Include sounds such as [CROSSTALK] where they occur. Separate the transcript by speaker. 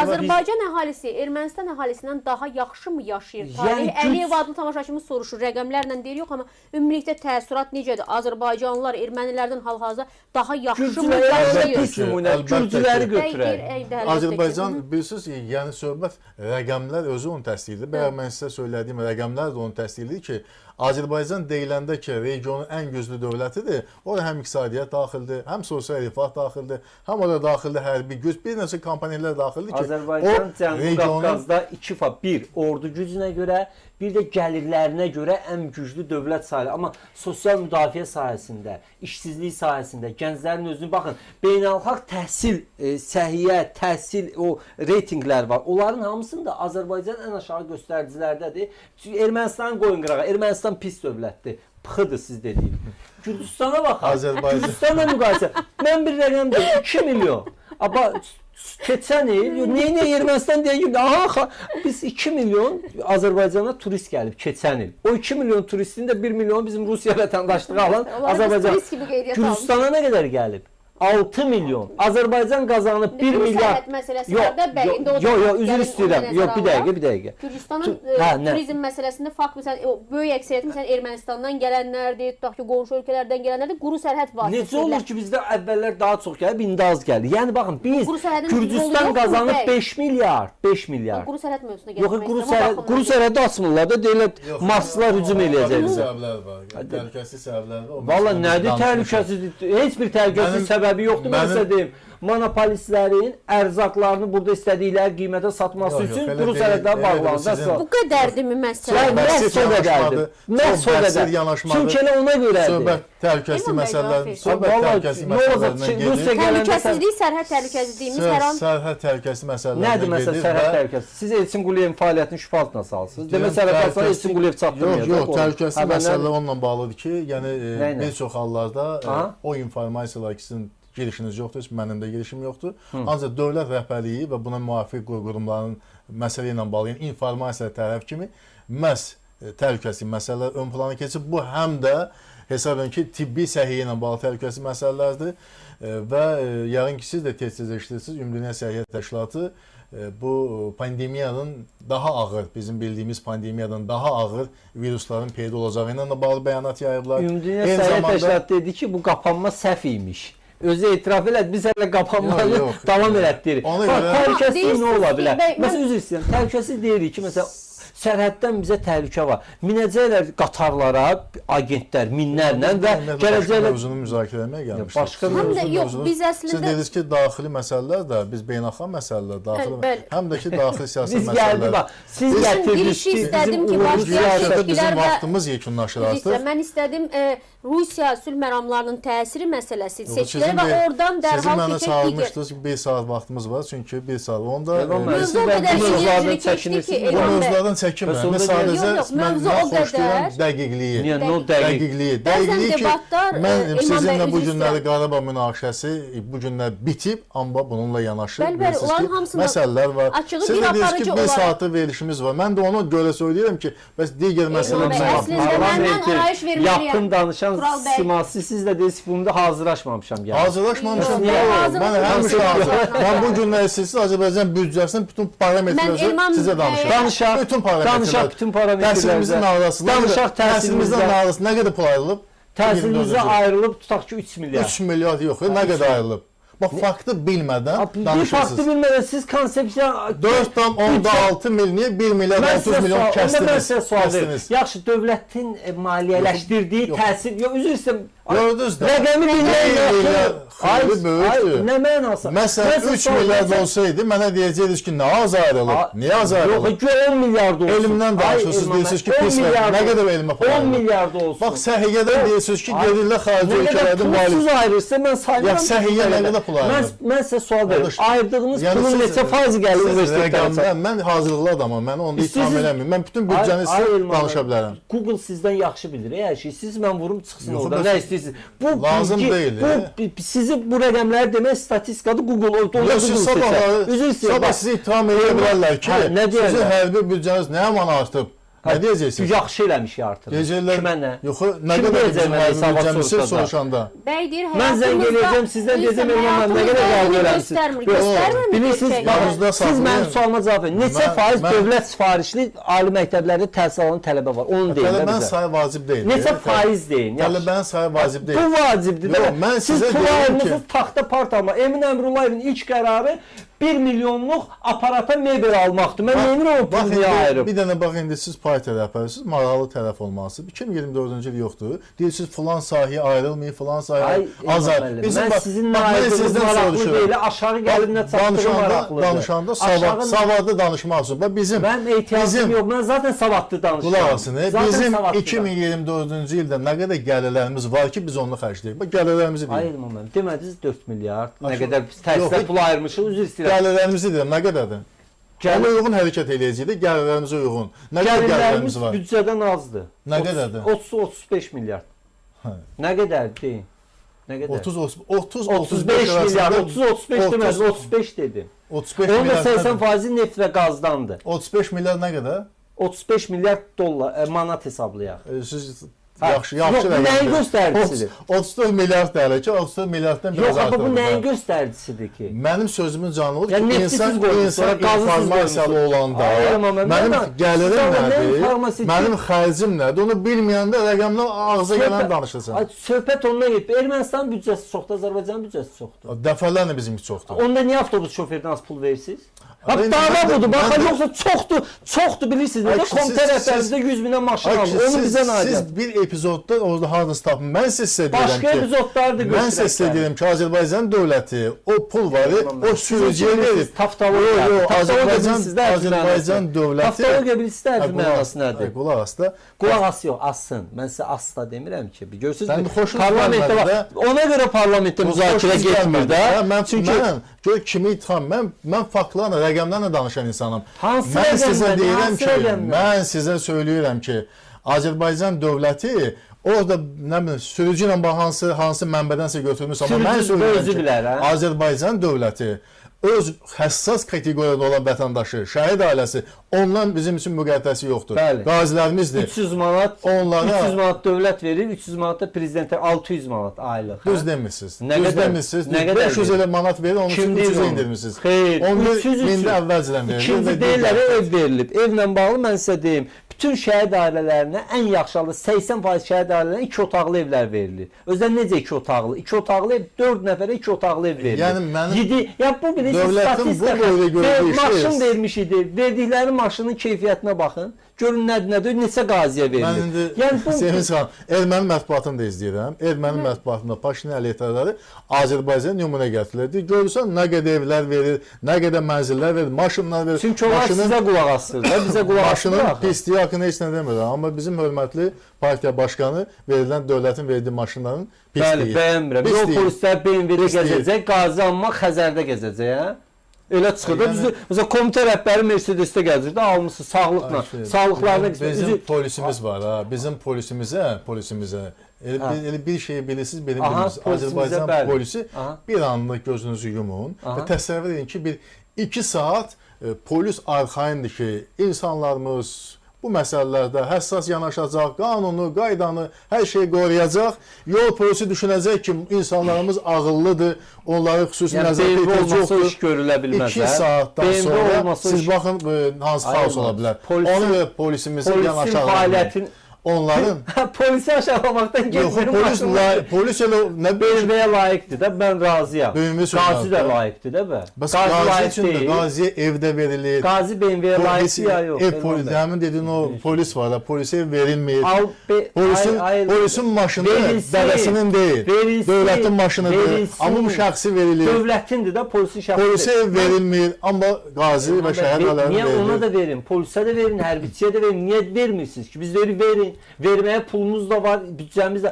Speaker 1: Azərbaycan əhalisi Ermənistan əhalisindən daha yaxşımı yaşayır?
Speaker 2: Yəni
Speaker 1: Tarix
Speaker 2: güc-
Speaker 1: Əliyev adlı tamaşaçımız soruşur. Rəqəmlərlə deyir yox, amma ümumilikdə təəssürat necədir? Azərbaycanlılar ermənilərdən hal-hazırda daha yaxşımı yaşayır?
Speaker 2: Gürcüləri götürək.
Speaker 3: Azərbaycan bilirsiniz, yəni söhbət rəqəmlər özü onu təsdiqləyir. Bayaq mən sizə söylədiyim rəqəmlər də onu təsdiqləyir ki, Azərbaycan deyiləndə ki, regionun ən güclü dövlətidir, ora həm iqtisadiyyat daxildir, həm sosial rifah daxildir, həm ora daxildə hərbi güc, bir neçə komponentlər daxildir ki,
Speaker 2: Azərbaycan Cənubi
Speaker 3: regionun-
Speaker 2: Qafqazda 2 fa 1 ordu gücünə görə, bir də gəlirlərinə görə ən güclü dövlət sayılır. Amma sosial müdafiə sahəsində, işsizlik sahəsində gənclərin özünü baxın, beynəlxalq təhsil, e, səhiyyə, təhsil o reytinqlər var. Onların hamısında Azərbaycan ən aşağı göstəricilərdədir. Çünki Ermənistanı qoyun qırağa. Ermənistan pis dövlətdir. Pıxıdır siz dediyim. Gürcüstana baxın.
Speaker 3: Azərbaycan-
Speaker 2: Gürcüstanla müqayisə. Mən bir rəqəm deyim, 2 milyon. Amma keçən il nə nə Ermənistan deyir ki, aha biz 2 milyon Azərbaycana turist gəlib keçən il. O 2 milyon turistin də 1 milyon bizim Rusiya vətəndaşlığı alan Azərbaycan. Gürcüstana nə qədər gəlib? 6 milyon. Azərbaycan qazanıb 1
Speaker 1: Quru
Speaker 2: milyard.
Speaker 1: sərhəd məsələsi var da, bəli, indi o
Speaker 2: Yox, yox, üzr istəyirəm. Yox, bir dəqiqə, bir dəqiqə.
Speaker 1: Gürcüstanın e,
Speaker 2: hə,
Speaker 1: turizm məsələsində fakt məsələn o böyük əksəriyyəti məsələn Ermənistandan gələnlərdir, tutaq ki, qonşu ölkələrdən gələnlərdir, quru sərhəd vasitəsilə.
Speaker 2: Necə olur ki, bizdə əvvəllər daha çox gəlib, indi az gəlir. Yəni baxın, biz
Speaker 1: Quru
Speaker 2: Gürcüstan qazanıb
Speaker 1: bəy.
Speaker 2: 5 milyard, 5 milyard.
Speaker 1: Quru sərhəd mövzusuna
Speaker 2: Yox,
Speaker 1: gəlmək
Speaker 2: quru
Speaker 1: istəyirəm, o
Speaker 2: sərhəd, quru sərhədi açmırlar da deyirlər
Speaker 3: Yox,
Speaker 2: Marslar hücum eləyəcək bizə.
Speaker 3: Səbəblər var. Təhlükəsiz səbəblər var.
Speaker 2: Valla nədir təhlükəsiz? Heç bir təhlükəsiz
Speaker 3: Mənim-
Speaker 2: səbəbi yoxdur. Mən sizə deyim. Monopolistlərin ərzaqlarını burada istədikləri qiymətə satması
Speaker 3: Yox,
Speaker 2: üçün quru
Speaker 3: elə
Speaker 2: bağlandı.
Speaker 1: Bu qədərdirmi məsələ?
Speaker 2: Məhz o qədərdir. Məhz o qədər. Çünki elə ona görədir.
Speaker 3: Söhbət təhlükəsizlik məsələləri, söhbət təhlükəsizlik məsələlərindən gedir.
Speaker 2: Rusiya gələndə sən-
Speaker 1: Təhlükəsizlik, sərhəd təhlükəsizliyimiz hər an
Speaker 3: Sərhəd təhlükəsizlik məsələlərindən
Speaker 2: Nədir məsələn
Speaker 3: gedir
Speaker 2: sərhəd təhlükəsizliyi? Siz Elçin Quliyevin fəaliyyətini şübhə altına salsınız. Demək sərhəd
Speaker 3: təhlükəsizlik-
Speaker 2: Elçin Quliyev çatdırmayacaq.
Speaker 3: Yox, yox, təhlükəsizlik
Speaker 2: Hə, mən
Speaker 3: məsələlər
Speaker 2: nə-
Speaker 3: onunla bağlıdır ki, yəni e, bir çox hallarda e, o informasiyalar ki, sizin girişiniz yoxdur, heç mənim də girişim yoxdur. Ancaq dövlət rəhbərliyi və buna müvafiq qur- qurumların məsələ ilə bağlı yəni informasiya tərəf kimi məhz e, təhlükəsizlik məsələlər ön plana keçib. Bu həm də hesab edin ki, tibbi səhiyyə ilə bağlı təhlükəsizlik məsələlərdir E, və e, yəqin ki, siz də tez-tez eşidirsiniz, Ümumdünya Səhiyyə Təşkilatı bu pandemiyanın daha ağır, bizim bildiyimiz pandemiyadan daha ağır virusların peyda olacağı ilə də bağlı bəyanat yayıblar.
Speaker 2: Ümumdünya Səhiyyə
Speaker 3: zamanda-
Speaker 2: Təşkilatı dedi ki, bu qapanma səhv imiş. Özü etiraf elədi. Biz hələ qapanmanı davam elətdirik.
Speaker 3: Ona
Speaker 2: Bax, təhlükəsizlik nə ola
Speaker 1: ki,
Speaker 2: bilər? Məsələn, üzr istəyirəm. Təhlükəsizlik deyirik ki, məsələn, sərhəddən bizə təhlükə var. Minəcəklər qatarlara agentlər minlərlə və gələcəklər
Speaker 3: mövzunu müzakirə etməyə gəlmişdik.
Speaker 2: başqa
Speaker 3: Siz
Speaker 1: Həm də yox, biz
Speaker 3: Siz
Speaker 1: əslində
Speaker 3: dediniz ki, daxili məsələlər də, biz beynəlxalq məsələlər daxili, həm də ki, daxili siyasi
Speaker 2: biz
Speaker 3: məsələlər.
Speaker 2: Siz
Speaker 3: Biz-
Speaker 2: gətirdiniz ki,
Speaker 1: istədim ki,
Speaker 3: Siyasətdə bizim vaxtımız yekunlaşır artıq.
Speaker 1: Mən istədim e, Rusiya sülh məramlarının təsiri məsələsi seçkilərə və oradan dərhal
Speaker 3: mənə
Speaker 1: keçək digər
Speaker 3: çağırmışdınız ki, bir saat vaxtımız var, çünki bir saat. Onda e,
Speaker 2: siz
Speaker 1: o qədər ki,
Speaker 2: çəkinirsiniz.
Speaker 3: bu mövzulardan
Speaker 2: Bəs
Speaker 3: çəkinmirəm.
Speaker 2: onda
Speaker 3: Mən sadəcə
Speaker 1: Yox, yox,
Speaker 3: mən, mən xoşlayıram
Speaker 1: qədər-
Speaker 3: dəqiqliyi.
Speaker 2: Niyə no dəqiq?
Speaker 3: Dəqiqliyi. Dəqiqliyi ki, mən
Speaker 1: e, Elman
Speaker 3: sizinlə bu günləri. Qarabağ münaqişəsi bu günlər bitib, amma bununla yanaşı
Speaker 1: Bəli, bəli,
Speaker 3: bilirsiniz ki, məsələlər var.
Speaker 1: açığı
Speaker 3: Siz
Speaker 1: bir
Speaker 3: dediniz ki,
Speaker 1: aparıcı
Speaker 3: bir
Speaker 1: olaraq-
Speaker 3: saatı verilişimiz var. Mən də ona görə söyləyirəm ki, bəs digər məsələlər
Speaker 1: əslində
Speaker 3: vaxtımız var.
Speaker 2: Yapın danışan siması siz də deyirsiniz bunda hazırlaşmamışam yəni.
Speaker 3: Hazırlaşmamışam. Mən həmişə hazır. Mən bu günlər istəyirsiniz Azərbaycan büdcəsinin bütün
Speaker 1: Mən
Speaker 3: parametrlərini sizə danışıram.
Speaker 2: Danışaq,
Speaker 3: bütün parametrlər.
Speaker 2: danışaq bütün parametrlərdə.
Speaker 3: Təhsilimizin arası.
Speaker 2: Danışaq
Speaker 3: təhsilimizdən. arası nə qədər pul ayrılıb?
Speaker 2: Təhsilimizə
Speaker 3: 24-cü.
Speaker 2: ayrılıb tutaq ki 3 milyar.
Speaker 3: 3 milyard yox, nə qədər ayrılıb? Bax faktı bilmədən
Speaker 2: Bir faktı
Speaker 3: danışırsınız.
Speaker 2: bilmədən siz konsepsiya
Speaker 3: 4.6 mil niyə 1 milyard
Speaker 2: Mən
Speaker 3: 30
Speaker 2: sizə
Speaker 3: milyon
Speaker 2: onda mən sizə sual
Speaker 3: kəstiniz.
Speaker 2: Yaxşı, dövlətin e, maliyyələşdirdiyi təsir, yox, üzr istəyirəm.
Speaker 3: Gördünüz də.
Speaker 2: Rəqəmi bilmək
Speaker 3: xeyli böyükdür.
Speaker 2: Nə mənası?
Speaker 3: Məsələn
Speaker 2: Mən sizə
Speaker 3: 3
Speaker 2: sual
Speaker 3: milyard olsaydı mənə deyəcəydiniz ki, nə az ayrılıb?
Speaker 2: A-
Speaker 3: Niyə az ayrılıb?
Speaker 2: Yox, gör 10 milyard olsun.
Speaker 3: Elmdən danışırsınız, deyirsiniz ki,
Speaker 2: bəy, 10
Speaker 3: pis nə qədər elmə pul
Speaker 2: 10
Speaker 3: ayrılıb?
Speaker 2: milyard olsun.
Speaker 3: Bax səhiyyədən deyirsiniz ki, gedirlər xarici
Speaker 2: Nə qədər
Speaker 3: ölkələrdə
Speaker 2: pulsuz ayrılsa mən saymıram.
Speaker 3: Ya səhiyyə nə qədər pul
Speaker 2: Mən,
Speaker 3: ayrılıb?
Speaker 2: mən sizə sual.
Speaker 3: Qardaş,
Speaker 2: Ayırdığınız
Speaker 3: Yəni
Speaker 2: pulun neçə faizi gəlir universitetlərə?
Speaker 3: mən hazırlıqlı adamam, mən onu
Speaker 2: İstəyirsiniz-
Speaker 3: eləmirəm. Mən bütün büdcəni sizə danışa bilərəm.
Speaker 2: Google sizdən yaxşı bilir hər şeyi. Siz mən vurum çıxsın
Speaker 3: Yox,
Speaker 2: orada. Nə istəyirsiniz? Bu
Speaker 3: Lazım
Speaker 2: bilgi-
Speaker 3: deyil,
Speaker 2: Bu
Speaker 3: e.
Speaker 2: bi- sizi bu rəqəmləri demək statistikadır. Google orada orada
Speaker 3: Yox,
Speaker 2: Google
Speaker 3: siz
Speaker 2: seçər.
Speaker 3: sabah,
Speaker 2: Üzr istəyirəm.
Speaker 3: sabah
Speaker 2: bax,
Speaker 3: sizi itham edə bilərlər ki,
Speaker 2: Hə, nə deyərlər?
Speaker 3: sizin hərbi büdcəniz nə yaman artıb? Nə deyəcəksiniz?
Speaker 2: Yaxşı eləmiş artıq.
Speaker 3: Deyəcəklər,
Speaker 2: Kimə nə?
Speaker 3: yox, nə qədər bizim mücəmmisi
Speaker 2: soruşanda?
Speaker 1: Bəy deyir,
Speaker 2: Mən zəng eləyəcəm, sizdən deyəcəm, Elman nə qədər qəbul eləmisiniz?
Speaker 1: Göstərmir.
Speaker 2: Bilirsiniz,
Speaker 1: gerçəkdən?
Speaker 2: baxın,
Speaker 3: Yanınızda
Speaker 2: siz mənim sualıma cavab verin. Neçə faiz dövlət sifarişli ali məktəblərdə təhsil alan tələbə var? Onu deyin də
Speaker 3: Tələbənin sayı vacib deyil.
Speaker 2: Neçə faiz deyin?
Speaker 3: Tələbənin sayı vacib deyil.
Speaker 2: Bu vacibdir.
Speaker 3: Yox, mən
Speaker 2: Siz
Speaker 3: sizə deyirəm ki-
Speaker 2: taxta part alma. Emin Əmrullayevin ilk qərarı 1 milyonluq aparata mebel almaqdır. Mən neynirəm o pulu niyə ayırıb?
Speaker 3: Bir dənə bax indi siz partiya rəhbərisiz, maraqlı tərəf olmalısınız. 2024-cü il yoxdur. Deyirsiniz filan sahəyə ayrılmayın, filan sahəyə azar.
Speaker 2: müəllim, mən sizin maraqlı
Speaker 3: soruşuram.
Speaker 2: deyil, aşağı gəlib nə çatdığı maraqlıdır.
Speaker 3: danışanda savad, savadlı danışmaq üçün. Bax bizim
Speaker 2: Mən ehtiyacım
Speaker 3: bizim
Speaker 2: yox. Mən zaten savadlı danışıram.
Speaker 3: Qulaq asın. e, Bizim
Speaker 2: savadlı
Speaker 3: 2024-cü ildə nə qədər gəlirlərimiz var ki, biz onu xərcləyək. Bax gəlirlərimizi bilin.
Speaker 2: Ayırmam mən. Demədiniz 4 milyard. Nə qədər biz təhsilə pul ayırmışıq, üzr istəyirəm.
Speaker 3: Gəlirlərimizi deyirəm, nə qədərdir? Ona
Speaker 2: Gəlir-
Speaker 3: uyğun hərəkət eləyəcəyik, gəlirlərimizə uyğun. Nə qədər
Speaker 2: Gəlirlərimiz
Speaker 3: var?
Speaker 2: büdcədən azdır.
Speaker 3: Nə qədərdir?
Speaker 2: 30-35 milyard.
Speaker 3: Hə.
Speaker 2: Nə qədər deyin? Nə qədər?
Speaker 3: 30 30
Speaker 2: 35 milyard, 30-35 demədim, 35 dedim.
Speaker 3: 35
Speaker 2: Onun da
Speaker 3: milyard.
Speaker 2: 80 faizi neft və qazdandır.
Speaker 3: 35 milyard nə qədər?
Speaker 2: 35 milyard dollar, e, manat hesablayaq.
Speaker 3: E, Siz yaxşı, yaxşı
Speaker 2: yox, bu nəyin göstəricisidir?
Speaker 3: 34 milyard dələ ki, 34 milyarddan biraz
Speaker 2: Yox, amma bu
Speaker 3: artıq.
Speaker 2: nəyin göstəricisidir ki?
Speaker 3: Mənim sözümün canlıdır
Speaker 2: Yəni
Speaker 3: ki,
Speaker 2: siz
Speaker 3: insan,
Speaker 2: qoymusunuz,
Speaker 3: insan
Speaker 2: sonra qazı siz
Speaker 3: informasiyalı olanda mənim
Speaker 2: mən-
Speaker 3: gəlirim nədir, mənim xərcim nədir, onu bilməyəndə rəqəmdən ağza gələn danışırsan.
Speaker 2: Söhbət ondan gedir. Ermənistanın büdcəsi çoxdur, Azərbaycanın büdcəsi çoxdur.
Speaker 3: Dəfələrlə bizimki çoxdur.
Speaker 2: Onda niyə avtobus şoferdən az pul verirsiniz?
Speaker 3: İndi
Speaker 2: dava budur. Bax
Speaker 3: mən də-
Speaker 2: yoxsa çoxdur, çoxdur bilirsiniz. Nə komitə rəhbərinizdə 100 minə maşın alır. Onu bizə nə
Speaker 3: siz bir epizodda orada hardasa tapın. Mən sizə sizə deyirəm
Speaker 2: Başqa
Speaker 3: ki,
Speaker 2: epizodları da
Speaker 3: mən sizə sizə deyirəm ki, Azərbaycan dövləti o pul varı o sürücüyə verir.
Speaker 2: Taftologiya.
Speaker 3: Azərbaycan Azərbaycan dövləti
Speaker 2: Taftologiya bilirsiniz də hərfi mənası nədir?
Speaker 3: Qulaq as da.
Speaker 2: Qulaq as yox, assın. Mən sizə asla demirəm ki. Bir Görürsüz Parlamentdə var. Ona görə parlamentdə müzakirə getmir də.
Speaker 3: Mən
Speaker 2: Çünki
Speaker 3: mən gör kimi itham. Mən mən faktlarla, rəqəmlərlə danışan insanam.
Speaker 2: Hansı
Speaker 3: mən sizə deyirəm
Speaker 2: hansı
Speaker 3: ki, mən sizə söyləyirəm ki, Azərbaycan dövləti orada nə bilim sürücü ilə hansı hansı mənbədənsə götürmüş amma mən söyləyirəm
Speaker 2: hə?
Speaker 3: Azərbaycan dövləti öz həssas kateqoriyada olan vətəndaşı, şəhid ailəsi, ondan bizim üçün müqəddəsi yoxdur.
Speaker 2: Bəli.
Speaker 3: Qazilərimizdir.
Speaker 2: 300 manat,
Speaker 3: Onlara
Speaker 2: 300 manat dövlət verir, 300 manat da prezidentə 600 manat aylıq.
Speaker 3: Düz demirsiniz.
Speaker 2: Nə
Speaker 3: Düz
Speaker 2: qədər-
Speaker 3: demirsiniz.
Speaker 2: nə qədər
Speaker 3: 500
Speaker 2: verir?
Speaker 3: elə manat verir, onun üçün
Speaker 2: Kim deyir
Speaker 3: 300
Speaker 2: onu?
Speaker 3: indirmisiniz.
Speaker 2: Xeyr,
Speaker 3: Onu
Speaker 2: 300
Speaker 3: mində
Speaker 2: 300.
Speaker 3: əvvəlcədən verir.
Speaker 2: İkinci deyirlər ev verilib. Evlə bağlı mən sizə deyim, bütün şəhid ailələrinə ən yaxşı halda 80% şəhid ailələrinə 2 otaqlı evlər verilir. Özdə necə 2 otaqlı? 2 otaqlı ev 4 nəfərə 2 otaqlı ev verilir.
Speaker 3: Yəni mənim-
Speaker 2: 7 ya bu bilirsiniz
Speaker 3: Dövlətin bu boyda
Speaker 2: Ver-
Speaker 3: şey-
Speaker 2: Maşın vermiş idi. Verdikləri maşının keyfiyyətinə baxın. Görün nədir, nədir, neçə qaziyə
Speaker 3: Mən
Speaker 2: verilir.
Speaker 3: indi
Speaker 2: Yəni bu
Speaker 3: Sevinç xanım, erməni mətbuatını da izləyirəm. Erməni mətbuatında Paşinyan elitərləri Azərbaycan nümunə gətirildi. Görürsən nə qədər evlər verir, nə qədər mənzillər verir, maşınlar verir.
Speaker 2: çünki onlar sizə qulaq asır da, bizə qulaq
Speaker 3: Maşının
Speaker 2: asmır. axı.
Speaker 3: pisliyi haqqında heç nə demirəm, amma bizim hörmətli partiya başqanı verilən dövlətin verdiyi maşınların
Speaker 2: Bəli,
Speaker 3: pisliyi.
Speaker 2: bəyənmirəm. Yol polislər BMW-də gəzəcək, Qazi amma Xəzərdə gəzəcək, hə? Elə çıxır da
Speaker 3: Yəni-
Speaker 2: düzdür. Məsələn, komitə rəhbəri Mercedes-də gəzir də almısınız sağlıqla.
Speaker 3: Ay, şey,
Speaker 2: Sağlıqlarına
Speaker 3: bizim,
Speaker 2: qismət.
Speaker 3: bizim
Speaker 2: Üzü
Speaker 3: polisimiz var ha. Bizim polisimizə, polisimizə elə, bir, elə bir şey bilirsiniz, bilmirsiniz.
Speaker 2: polisimizə
Speaker 3: Azərbaycan
Speaker 2: bəli.
Speaker 3: polisi
Speaker 2: Aha.
Speaker 3: bir anlıq gözünüzü yumun
Speaker 2: Aha.
Speaker 3: və təsəvvür edin ki, bir 2 saat e, polis arxayındır ki, insanlarımız bu məsələlərdə həssas yanaşacaq, qanunu, qaydanı, hər şeyi qoruyacaq. Yol polisi düşünəcək ki, insanlarımız ağıllıdır, onları xüsusi
Speaker 2: yəni
Speaker 3: nəzərdə
Speaker 2: o
Speaker 3: yoxdur.
Speaker 2: iş görülə bilməz.
Speaker 3: 2
Speaker 2: hə?
Speaker 3: saatdan
Speaker 2: BMW
Speaker 3: sonra
Speaker 2: olmasa
Speaker 3: siz baxın e, hansı xaos ola bilər.
Speaker 2: Polisin-
Speaker 3: Ona görə polisimizin
Speaker 2: Polisin
Speaker 3: yanaşağı
Speaker 2: fəaliyyətin
Speaker 3: onların [LAUGHS]
Speaker 2: polisi aşağılamaqdan
Speaker 3: yox
Speaker 2: getmir.
Speaker 3: polis la, polis elə nə böyük
Speaker 2: BMW-yə layiqdir də, mən razıyam.
Speaker 3: Böyümə
Speaker 2: Qazi
Speaker 3: sözlər
Speaker 2: də
Speaker 3: də.
Speaker 2: layiqdir də bə.
Speaker 3: Bəs
Speaker 2: Qazi
Speaker 3: qazi
Speaker 2: layiq
Speaker 3: üçün də
Speaker 2: deyil.
Speaker 3: qaziyə evdə verilir.
Speaker 2: Qazi BMW-yə
Speaker 3: Polis,
Speaker 2: layiqdir ya yox.
Speaker 3: ev
Speaker 2: Elman
Speaker 3: polis,
Speaker 2: bəy.
Speaker 3: həmin dediyin o polis var da, polisə ev verilmir.
Speaker 2: Al be,
Speaker 3: Polisin
Speaker 2: ay- ay-
Speaker 3: polisin maşını
Speaker 2: Verilsin.
Speaker 3: dədəsinin deyil.
Speaker 2: Verilsin.
Speaker 3: Dövlətin maşınıdır.
Speaker 2: Verilsin.
Speaker 3: Amma bu şəxsi verilir.
Speaker 2: Dövlətindir də, polisin şəxsi.
Speaker 3: Polisə ev verilmir, amma qazi və şəhər
Speaker 2: Niyə
Speaker 3: aləmi
Speaker 2: ona
Speaker 3: verilir.
Speaker 2: da verin, polisə də verin, hərbiçiyə də verin. Niyə vermirsiniz ki? Biz verin, verin. Verməyə pulumuz da var, büdcəmiz də